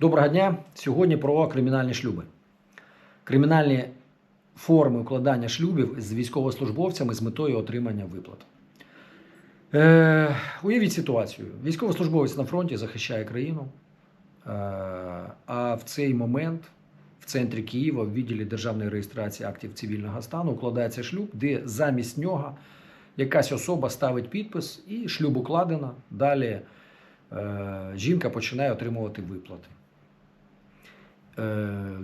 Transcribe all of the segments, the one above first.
Доброго дня! Сьогодні про кримінальні шлюби. Кримінальні форми укладання шлюбів з військовослужбовцями з метою отримання виплат. Е, уявіть ситуацію: військовослужбовець на фронті захищає країну, е, а в цей момент в центрі Києва, в відділі державної реєстрації актів цивільного стану, укладається шлюб, де замість нього якась особа ставить підпис і шлюб укладено. Далі е, жінка починає отримувати виплати. Е,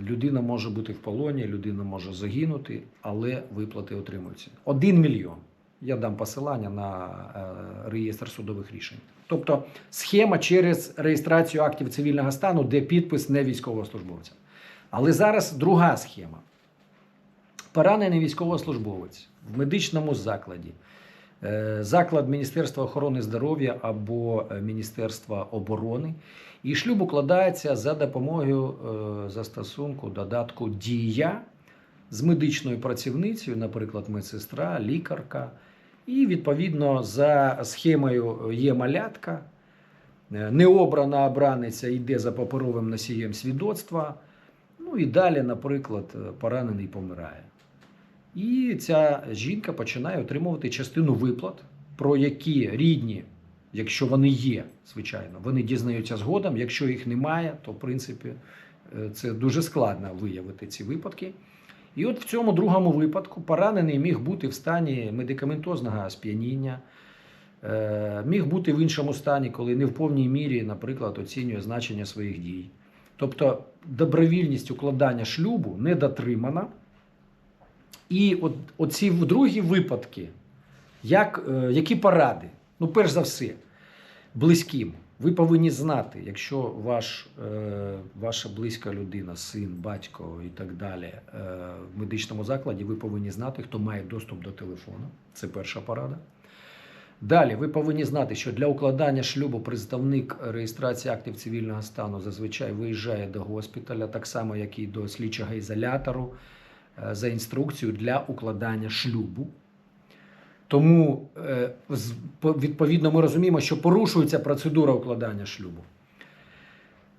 людина може бути в полоні, людина може загинути, але виплати отримуються. Один мільйон. Я дам посилання на е, реєстр судових рішень. Тобто схема через реєстрацію актів цивільного стану, де підпис не військовослужбовця. Але зараз друга схема. Поранений військовослужбовець в медичному закладі, заклад Міністерства охорони здоров'я або е, Міністерства оборони. І шлюб укладається за допомогою е, застосунку додатку Дія з медичною працівницею, наприклад, медсестра, лікарка. І відповідно за схемою є малятка. Е, Необрана обраниця йде за паперовим носієм свідоцтва. Ну і далі, наприклад, е, поранений помирає. І ця жінка починає отримувати частину виплат, про які рідні, якщо вони є, звичайно, вони дізнаються згодом. Якщо їх немає, то в принципі е, це дуже складно виявити ці випадки. І от в цьому другому випадку поранений міг бути в стані медикаментозного сп'яніння, е, міг бути в іншому стані, коли не в повній мірі, наприклад, оцінює значення своїх дій. Тобто добровільність укладання шлюбу не дотримана. І от, оці другі випадки, як, е, які поради? Ну, перш за все, близьким. Ви повинні знати, якщо ваш, е, ваша близька людина, син, батько і так далі е, в медичному закладі, ви повинні знати, хто має доступ до телефону. Це перша порада. Далі ви повинні знати, що для укладання шлюбу представник реєстрації актів цивільного стану зазвичай виїжджає до госпіталя, так само, як і до слідчого ізолятору, за інструкцією для укладання шлюбу. Тому, е, відповідно, ми розуміємо, що порушується процедура укладання шлюбу.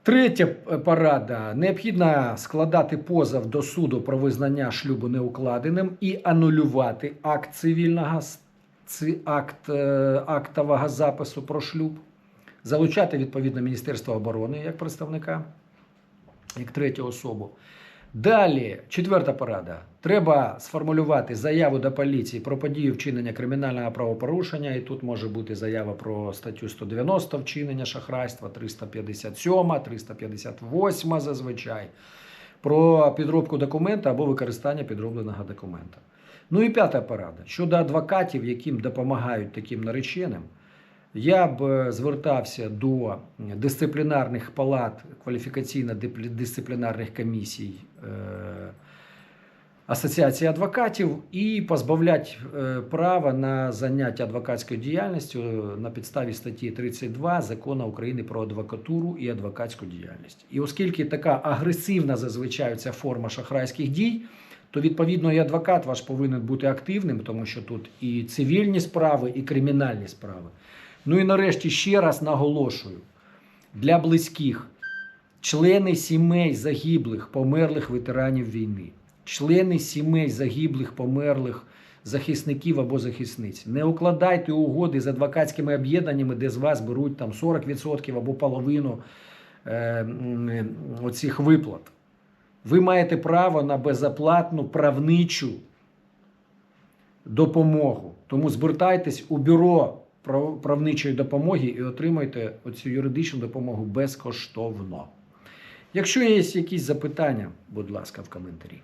Третя е, порада: необхідно складати позов до суду про визнання шлюбу неукладеним і анулювати акт цивільного акт е, актового запису про шлюб, залучати відповідно Міністерство оборони як представника, як третю особу. Далі, четверта порада. Треба сформулювати заяву до поліції про подію вчинення кримінального правопорушення. І тут може бути заява про статтю 190 вчинення шахрайства, 357, 358 зазвичай, про підробку документа або використання підробленого документа. Ну і п'ята порада. Щодо адвокатів, яким допомагають таким нареченим, я б е, звертався до дисциплінарних палат, кваліфікаційно-дисциплінарних комісій е, Асоціації адвокатів і позбавлять е, права на заняття адвокатською діяльністю на підставі статті 32 закону України про адвокатуру і адвокатську діяльність. І оскільки така агресивна зазвичай ця форма шахрайських дій, то відповідно і адвокат ваш повинен бути активним, тому що тут і цивільні справи, і кримінальні справи. Ну і нарешті ще раз наголошую: для близьких члени сімей загиблих, померлих ветеранів війни, члени сімей загиблих, померлих захисників або захисниць. Не укладайте угоди з адвокатськими об'єднаннями, де з вас беруть там 40% або половину е, е, оцих виплат. Ви маєте право на безоплатну правничу допомогу. Тому звертайтесь у бюро правничої допомоги і отримайте оцю юридичну допомогу безкоштовно. Якщо є якісь запитання, будь ласка, в коментарі.